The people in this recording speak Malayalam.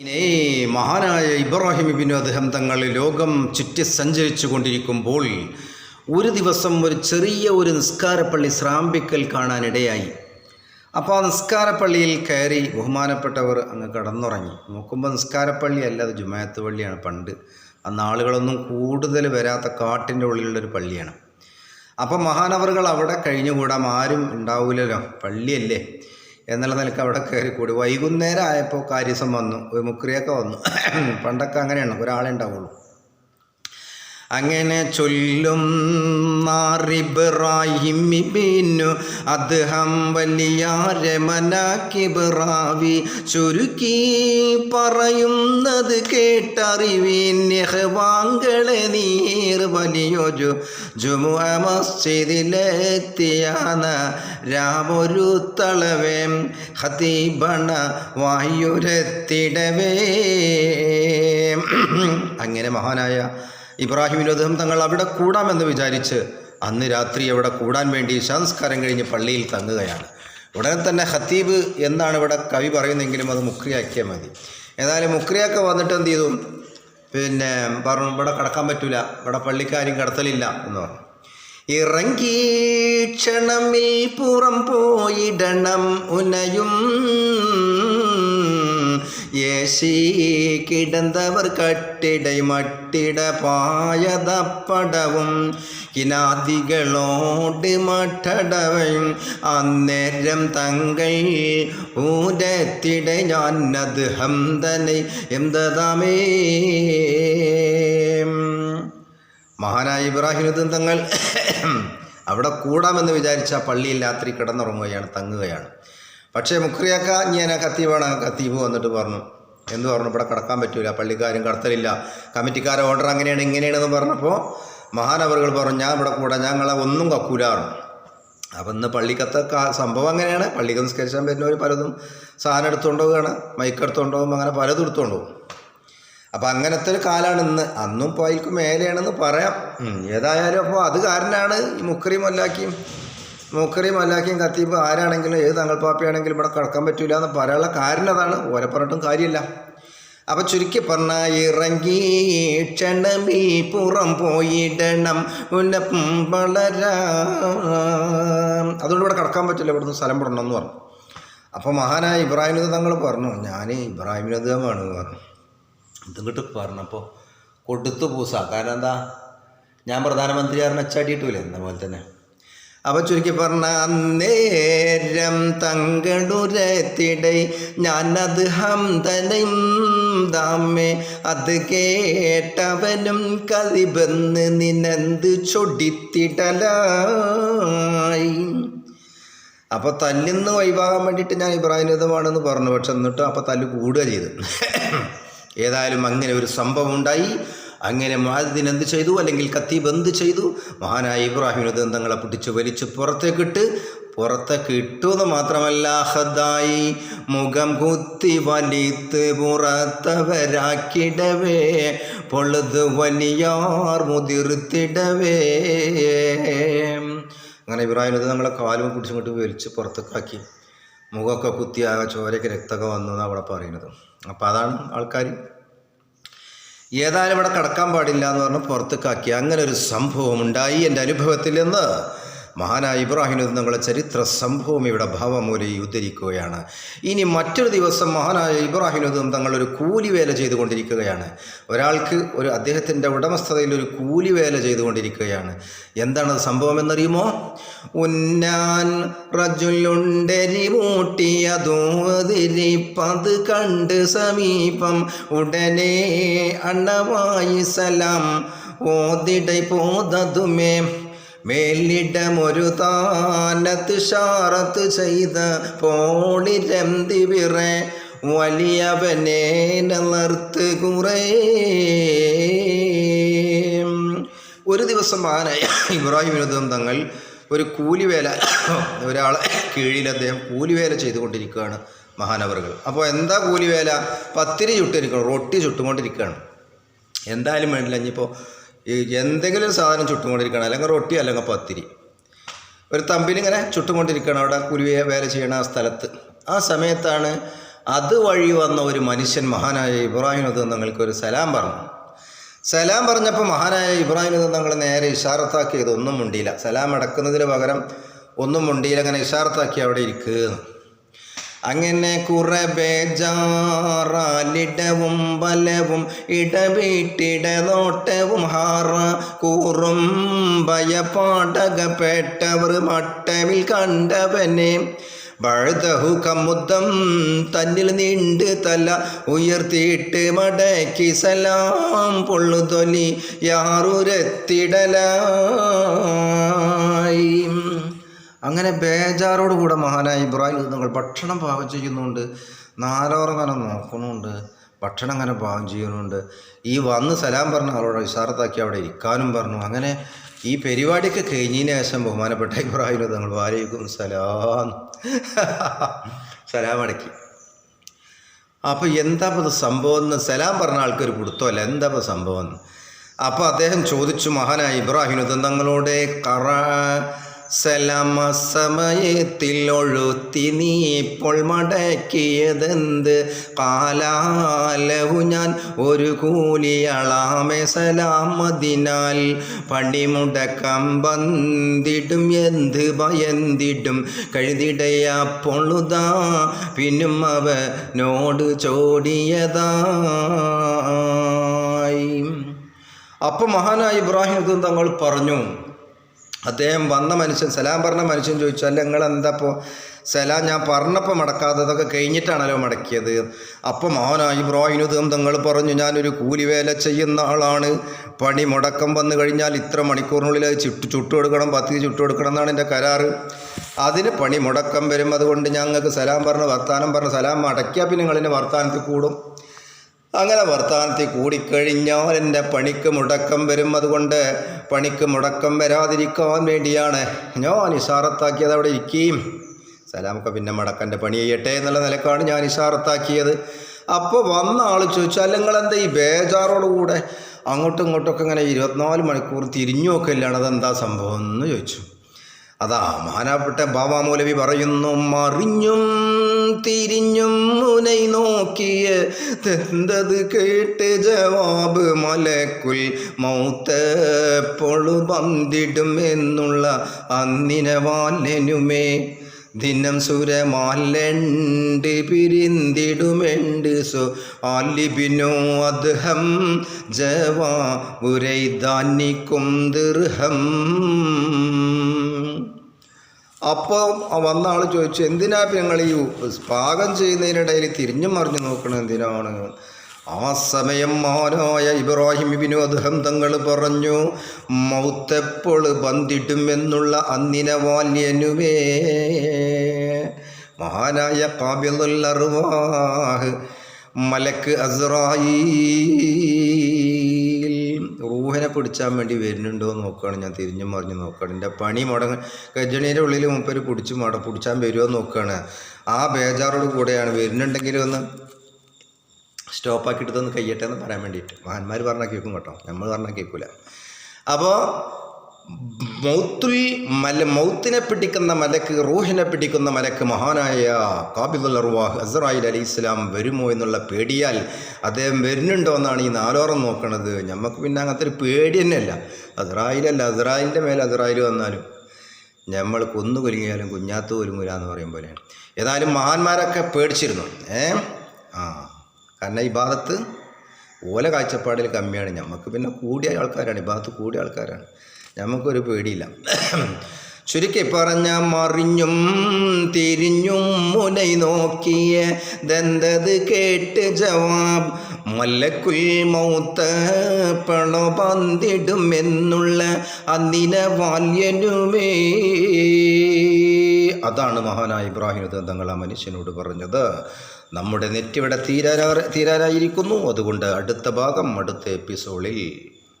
ഇനി മഹാനായ ഇബ്രാഹിം ഇബിൻ അദ്ദേഹം തങ്ങൾ ലോകം ചുറ്റി സഞ്ചരിച്ചു കൊണ്ടിരിക്കുമ്പോൾ ഒരു ദിവസം ഒരു ചെറിയ ഒരു നിസ്കാരപ്പള്ളി സ്രാമ്പിക്കൽ കാണാനിടയായി. അപ്പോൾ ആ നിസ്കാരപ്പള്ളിയിൽ കയറി ബഹുമാനപ്പെട്ടവർ അങ്ങ് കടന്നുറങ്ങി. നോക്കുമ്പോൾ നിസ്കാരപ്പള്ളി അല്ല അത് ജുമായത്ത് പള്ളിയാണ് പണ്ട്. അന്ന് ആളുകളൊന്നും കൂടുതൽ വരാത്ത കാട്ടിന്റെ ഉള്ളിലുള്ളൊരു പള്ളിയാണ്. അപ്പം മഹാനവറുകൾ അവിടെ കഴിഞ്ഞുകൂടാം ആരും ഉണ്ടാവില്ലല്ലോ പള്ളിയല്ലേ. എന്നുള്ള നിലയ്ക്ക് അവിടെ കയറി കൂടി. വൈകുന്നേരം ആയപ്പോൾ കാര്യസം വന്നു. ഒരു മുക്രിയൊക്കെ വന്നു. പണ്ടൊക്കെ അങ്ങനെയാണ്. ഒരാളെ ഉണ്ടാവുള്ളൂ. അങ്ങനെ ചൊല്ലും മാറിബ്രാഹിമിബിന്നു അദ്ദേഹം വലിയ രമനാക്കിബ്രാവി ചുരുക്കി പറയുന്നത് കേട്ടറിവീൻ നീർ വലിയൊരു ജുമുഅ മസ്ജിദിലെത്തിയാന രാമൊരു തളവേ ഹതീബണ വായുരത്തിടവേ. അങ്ങനെ മഹാനായ ഇബ്രാഹിമിനും അദ്ദേഹം തങ്ങൾ അവിടെ കൂടാമെന്ന് വിചാരിച്ച് അന്ന് രാത്രി അവിടെ കൂടാൻ വേണ്ടി സംസ്കാരം കഴിഞ്ഞ് പള്ളിയിൽ തങ്ങുകയാണ്. ഉടനെ തന്നെ ഹത്തീബ് എന്നാണ് ഇവിടെ കവി പറയുന്നെങ്കിലും അത് മുക്രിയാക്കിയാൽ മതി. ഏതായാലും മുക്രിയാക്കെ വന്നിട്ട് എന്ത് ചെയ്തു? പിന്നെ പറഞ്ഞു ഇവിടെ കടക്കാൻ പറ്റൂല ഇവിടെ പള്ളിക്കാരും കടത്തലില്ല എന്ന് പറഞ്ഞു. ഇറങ്ങി ക്ഷണമിൽ പുറം പോയിടണം ഉനയും യേശീ கிடந்தவர் கட்டிடை മട്ടിട പായതപ്പടവും കിനാദികളോട് മട്ടടവയും അന്നേരം തങ്ങൾ ഊരത്തിട ഞാനത് ഹന്തനെ എന്തതാമേ? മഹാനായ ഇബ്രാഹിം തങ്ങൾ അവിടെ കൂടാമെന്ന് വിചാരിച്ച പള്ളിയിൽ രാത്രി കിടന്നുറങ്ങുകയാണ് തങ്ങുകയാണ്. പക്ഷേ മുക്രിയാക്ക ഞാൻ കത്തീവാണ്? കത്തീബ് വന്നിട്ട് പറഞ്ഞു. എന്ന് പറഞ്ഞു? ഇവിടെ കിടക്കാൻ പറ്റൂല പള്ളിക്കാരും കടത്തലില്ല. കമ്മിറ്റിക്കാരെ ഓർഡർ അങ്ങനെയാണ് ഇങ്ങനെയാണെന്ന് പറഞ്ഞപ്പോൾ മഹാനവറുകൾ പറഞ്ഞു ഞാൻ ഇവിടെ കൂടാ ഞങ്ങളെ ഒന്നും കക്കൂലാറും അപ്പം ഇന്ന് പള്ളിക്കത്തെ സംഭവം അങ്ങനെയാണ്. പള്ളിക്ക് നിസ്കരിച്ചാൻ വരുന്നവർ പലതും സാധനം എടുത്തുകൊണ്ടുപോവുകയാണ് മൈക്ക് എടുത്തുകൊണ്ട് അങ്ങനെ പലതും എടുത്തുകൊണ്ടുപോകും അപ്പം അങ്ങനത്തെ ഒരു കാലമാണ് ഇന്ന്. അന്നും പോയിക്കും മേലെയാണെന്ന് പറയാം. ഏതായാലും അപ്പോൾ അത് കാരനാണ് ഈ മുക്കറിയും മല്ലാക്കിയും. മുക്കറിയും മല്ലാക്കിയും കത്തിയപ്പോൾ ആരാണെങ്കിലും ഏത് തങ്ങൾപ്പാപ്പയാണെങ്കിലും ഇവിടെ കിടക്കാൻ പറ്റൂല എന്ന് പറയാനുള്ള കാരണം അതാണ്. ഓരെ പറഞ്ഞിട്ടും കാര്യമില്ല. അപ്പം ചുരുക്കി പറഞ്ഞ ഇറങ്ങി ക്ഷണമീ പുറം പോയിടണം. ഉന്നപ്പം വളരാം. അതുകൊണ്ട് ഇവിടെ കിടക്കാൻ പറ്റില്ല ഇവിടുന്ന് സ്ഥലം വിടണം എന്ന് പറഞ്ഞു. അപ്പോൾ മഹാനായ ഇബ്രാഹിം തങ്ങൾ പറഞ്ഞു ഞാൻ ഇബ്രാഹിം നദമാണ് പറഞ്ഞു. ഇതിങ്ങോട്ട് പറഞ്ഞപ്പോൾ കൊടുത്തു പൂസ. കാരണം എന്താ? ഞാൻ പ്രധാനമന്ത്രി ആറിനെ എന്ന പോലെ തന്നെ. അപ്പം ചുരുക്കി പറഞ്ഞ അന്നേരം തങ്ങളുരത്തിടൈ ഞാനത് ഹംതനയും ദാമേ അത് കേട്ടവനും കലിബെന്ന് നിനന്ത് ചൊടിത്തിടലായി. അപ്പോൾ തല്ലിന്ന് വൈവാകാൻ വേണ്ടിയിട്ട് ഞാൻ ഇബ്രാഹിമിതമാണെന്ന് പറഞ്ഞു. പക്ഷെ എന്നിട്ട് അപ്പോൾ തല്ല് കൂടുക ചെയ്തു. ഏതായാലും അങ്ങനെ ഒരു സംഭവം ഉണ്ടായി. അങ്ങനെ മുഹാദിൻ എന്ത് ചെയ്തു? അല്ലെങ്കിൽ കത്തീബ് എന്ത് ചെയ്തു? മഹാനായ ഇബ്രാഹിം ദന്തങ്ങളെ പിടിച്ച് വലിച്ചു പുറത്തേക്കിട്ട് പുറത്തേക്ക് ഇട്ടുവെന്ന് മാത്രമല്ല ഹദായി മുഖം കുത്തി വലിത്ത് പുറത്തവരാക്കിടവേ പൊളുത് വലിയാർ മുതിർത്തിടവേ. അങ്ങനെ ഇബ്രാഹിം നമ്മളെ കാലും പിടിച്ചിങ്ങോട്ട് വലിച്ച് പുറത്തേക്കാക്കി. മുഖമൊക്കെ കുത്തി ആ ചോരയ്ക്ക് രക്തമൊക്കെ വന്നു എന്നാണ് അവിടെ പറയുന്നത്. അപ്പോൾ അതാണ് ആൾക്കാർ ഏതായാലും ഇവിടെ കടക്കാൻ പാടില്ല എന്ന് പറഞ്ഞ് പുറത്തേക്കാക്കി അങ്ങനെ ഒരു സംഭവം ഉണ്ടായി എന്റെ അനുഭവത്തിൽ നിന്ന്. മഹാനായ ഇബ്രാഹിം നിങ്ങളുടെ ചരിത്ര സംഭവം ഇവിടെ ഭാവമൂലി ഉദ്ധരിക്കുകയാണ്. ഇനി മറ്റൊരു ദിവസം മഹാനായ ഇബ്രാഹിം തങ്ങളൊരു കൂലിവേല ചെയ്തുകൊണ്ടിരിക്കുകയാണ്. ഒരാൾക്ക് ഒരു അദ്ദേഹത്തിന്റെ ഉടമസ്ഥതയിൽ ഒരു കൂലിവേല ചെയ്തുകൊണ്ടിരിക്കുകയാണ്. എന്താണ് സംഭവം എന്നറിയുമോ? ഉന്നാൻ റജുലുണ്ടരി മൂട്ടിയതോതിരിപ്പത് കണ്ട് സമീപം ഉടനെ അണ്ണവായി സലാം ഓതിടൈ പോതതുമേ മേലിടമൊരു താനത്ത് ഷാറത്ത് ചെയ്ത പോളിരന്തി വിറ വലിയവനെ നിലർത്ത് കുറേ. ഒരു ദിവസം ആന ഇബ്രാഹിം വിനോദം തങ്ങൾ ഒരു കൂലിവേല ഒരാളെ കീഴിൽ അദ്ദേഹം കൂലിവേല ചെയ്തുകൊണ്ടിരിക്കുകയാണ് മഹാനവറുകൾ. അപ്പോൾ എന്താ കൂലിവേല? പത്തിരി ചുട്ടിരിക്കണം റൊട്ടി ചുട്ടുകൊണ്ടിരിക്കുകയാണ്. എന്തായാലും വേണ്ടില്ല ഇനിയിപ്പോൾ ഈ എന്തെങ്കിലും സാധനം ചുട്ടുകൊണ്ടിരിക്കണം അല്ലെങ്കിൽ റൊട്ടി അല്ലെങ്കിൽ പത്തിരി. ഒരു തമ്പിലിങ്ങനെ ചുട്ടുകൊണ്ടിരിക്കണം അവിടെ കുരുവിയെ വേല ചെയ്യണ ആ സ്ഥലത്ത്. ആ സമയത്താണ് അതുവഴി വന്ന ഒരു മനുഷ്യൻ മഹാനായ ഇബ്രാഹിം അത് ഒരു സലാം പറഞ്ഞു. സലാം പറഞ്ഞപ്പോൾ മഹാനായ ഇബ്രാഹിം അത് നേരെ ഇഷാറത്താക്കിയത് ഒന്നും മുണ്ടിയില്ല. സലാം അടക്കുന്നതിന് പകരം ഒന്നും മുണ്ടിയില്ല അങ്ങനെ ഇഷാറത്താക്കി അവിടെ ഇരിക്കുന്നു അങ്ങനെ കുറെ ബേജാറാലിടവും ബലവും ഇടവീട്ടിട നോട്ടവും ഹാറ കൂറും. ഭയപാടകപ്പെട്ടവർ മട്ടവിൽ കണ്ടവനെ വഴുതഹു കമുദ്ദം തന്നിൽ നീണ്ട് തല ഉയർത്തിയിട്ട് മടക്കി സലാം പൊള്ളുതൊലി യാറുരത്തിടലായി. അങ്ങനെ ബേജാറോടുകൂടെ മഹാനായ ഇബ്രാഹിം നിങ്ങൾ ഭക്ഷണം പാകം ചെയ്യുന്നുണ്ട്. നാലോറം നോക്കുന്നുണ്ട്. ഭക്ഷണം അങ്ങനെ പാകം ചെയ്യുന്നുണ്ട്. ഈ വന്ന് സലാം പറഞ്ഞ ആളോട് ഇഷാറത്താക്കി അവിടെ ഇരിക്കാനും പറഞ്ഞു. അങ്ങനെ ഈ പരിപാടിയൊക്കെ കഴിഞ്ഞതിന് ശേഷം ബഹുമാനപ്പെട്ട ഇബ്രാഹിം തങ്ങൾ വാലേക്കും സലാം. സലാം അടക്കി. അപ്പോൾ എന്താ ഇപ്പോൾ സംഭവം എന്ന് സലാം പറഞ്ഞ ആൾക്കൊരു പിടുത്തമല്ല. എന്താ ഇപ്പോൾ സംഭവം എന്ന്? അപ്പോൾ അദ്ദേഹം ചോദിച്ചു മഹാനായ ഇബ്രാഹിം തങ്ങളോട് കറ സലാമ സമയത്തിൽ ഒഴുത്തി നീ ഇപ്പോൾ മടക്കിയതെന്ത്? കാലാലവു ഞാൻ ഒരു കൂലിയളാമെ സലാമതിനാൽ പണിമുടക്കം വന്നിടും എന്ത് ഭയന്തിടും? കഴുതിടയാ പൊളുതാ പിന്നും അവനോട് ചോടിയതായി. അപ്പം മഹാനായ ഇബ്രാഹിം തങ്ങൾ പറഞ്ഞു. അദ്ദേഹം വന്ന മനുഷ്യൻ സലാം പറഞ്ഞ മനുഷ്യൻ ചോദിച്ചു അല്ല നിങ്ങൾ എന്താ ഇപ്പോൾ സലാം ഞാൻ പറഞ്ഞപ്പോൾ മടക്കാത്തതൊക്കെ കഴിഞ്ഞിട്ടാണല്ലോ മടക്കിയത്. അപ്പം മഹാനായി ഇബ്രാഹിനുദം തങ്ങൾ പറഞ്ഞു? ഞാനൊരു കൂലിവേല ചെയ്യുന്ന ആളാണ്. പണി മുടക്കം വന്നു കഴിഞ്ഞാൽ ഇത്ര മണിക്കൂറിനുള്ളിൽ അത് ചുട്ടു ചുട്ടു കൊടുക്കണം പത്തി ചുട്ടു കൊടുക്കണം എന്നാണ് എന്റെ കരാറ്. അതിന് പണി മുടക്കം വരും. അതുകൊണ്ട് ഞങ്ങൾക്ക് സലാം പറഞ്ഞ് വർത്താനം പറഞ്ഞ് സലാം മടക്കിയാൽ പിന്നെ നിങ്ങളിന്റെ വർത്താനത്തിൽ കൂടും. അങ്ങനെ വർത്തമാനത്തിൽ കൂടിക്കഴിഞ്ഞാൽ എന്റെ പണിക്ക് മുടക്കം വരും. അതുകൊണ്ട് പണിക്ക് മുടക്കം വരാതിരിക്കാൻ വേണ്ടിയാണ് ഞാൻ ഇഷാറത്താക്കിയത് അവിടെ ഇരിക്കുകയും. സലാമൊക്കെ പിന്നെ മടക്കന്റെ പണി ചെയ്യട്ടെ എന്നുള്ള നിലക്കാണ് ഞാൻ ഇഷാറത്താക്കിയത്. അപ്പോൾ വന്ന ആൾ ചോദിച്ചാൽ നിങ്ങളെന്താ ഈ ബേജാറോടുകൂടെ അങ്ങോട്ടും ഇങ്ങോട്ടൊക്കെ ഇങ്ങനെ ഇരുപത്തിനാല് മണിക്കൂർ തിരിഞ്ഞു നോക്കല്ലാണ് അതെന്താ സംഭവം? എന്ന് ചോദിച്ചു. അതാ മാനാപ്പെട്ട ബാബാ മൂലവി പറയുന്നു മറിഞ്ഞും തിരിഞ്ഞും മുനൈ നോക്കിയ. തെന്തത് കേട്ട് ജവാബ് മലക്കുൽ. മൗത്ത് മൗത്തപ്പൊളു പന്തിടും എന്നുള്ള അന്നിനെ വാലനുമേ. ദിനം സുരമാലണ്ട് പിരിന്തിടുമെണ്ട് സോ. ആലിബിനോ അദ്ഹം ജവാ ഉരൈദാനിക്കും ദീർഹം. അപ്പോൾ വന്ന ആൾ ചോദിച്ചു എന്തിനാ ഞങ്ങൾ ഈ പാകം ചെയ്യുന്നതിനിടയിൽ തിരിഞ്ഞു മറിഞ്ഞു നോക്കണം എന്തിനാണ്? ആ സമയം മോനോയ ഇബ്രാഹിം വിനോദം തങ്ങൾ പറഞ്ഞു മൗത്തെപ്പോൾ ബന്ധിടും എന്നുള്ള അന്നിന വാല്യനുവേ മഹാനായ കാബിലുൽ അർവാഹ് മലക്ക് അസ്രായീൽ റൂഹിനെ പിടിച്ചാൻ വേണ്ടി വരുന്നുണ്ടോ എന്ന് നോക്കുകയാണ്. ഞാൻ തിരിഞ്ഞു മറിഞ്ഞ് നോക്കുകയാണ്. എന്റെ പണി മുടങ്ങ ഗജണീന്റെ ഉള്ളിൽ മുമ്പര് പിടിച്ച് മട പിടിച്ചാൻ വരുമോ എന്ന് നോക്കുകയാണ്. ആ ബേജാറോട് കൂടെയാണ് വരുന്നുണ്ടെങ്കിൽ ഒന്ന് സ്റ്റോപ്പാക്കിയിട്ട് ഒന്ന് കയ്യട്ടെ എന്ന് പറയാൻ വേണ്ടിയിട്ട്. മഹാന്മാർ പറഞ്ഞാൽ കേൾക്കും കേട്ടോ. നമ്മൾ പറഞ്ഞാൽ കേൾക്കില്ല അപ്പോൾ മൗത്തുൽ മല മൗത്തിനെ പിടിക്കുന്ന മലക്ക് റൂഹിനെ പിടിക്കുന്ന മലക്ക് മഹാനായ കാബിദുൽ അർവാഹ് അസറായിൽ അലി ഇസ്ലാം വരുമോ എന്നുള്ള പേടിയാൽ അദ്ദേഹം വരുന്നുണ്ടോ എന്നാണ് ഈ നാലോറം നോക്കണത്. നമുക്ക് പിന്നെ അങ്ങനത്തെ ഒരു പേടി തന്നെയല്ല. അസറായിലല്ല അസറായിലിന്റെ മേലെ അസറായിൽ വന്നാലും നമ്മൾ കൊന്നു കുലുങ്ങിയാലും കുഞ്ഞാത്ത് കുലുങ്ങൂല എന്ന് പറയും പോലെയാണ് ഏതായാലും മഹാന്മാരൊക്കെ പേടിച്ചിരുന്നു. ഏ? ആ. കാരണം ഈ ഭാഗത്ത് ഓല കാഴ്ചപ്പാടിൽ കമ്മിയാണ്. നമുക്ക് പിന്നെ കൂടിയ ആൾക്കാരാണ്. ഈ ഭാഗത്ത് കൂടിയ ആൾക്കാരാണ്. നമുക്കൊരു പേടിയില്ല. ചുരുക്കി പറഞ്ഞ മറിഞ്ഞും തിരിഞ്ഞും മുനൈ നോക്കിയ ദന്തത് കേട്ട് ജവാബ് മല്ലക്കുൽ മൗത്ത് പണോ പന്തിടുമെന്നുള്ള അന്നിന വാല്യനുമേ. അതാണ് മഹാനായ ഇബ്രാഹിം ദന്തങ്ങൾ ആ മനുഷ്യനോട് പറഞ്ഞത്. നമ്മുടെ നെറ്റിവിടെ തീരാ തീരാനായിരിക്കുന്നു അതുകൊണ്ട് അടുത്ത ഭാഗം അടുത്ത എപ്പിസോഡിൽ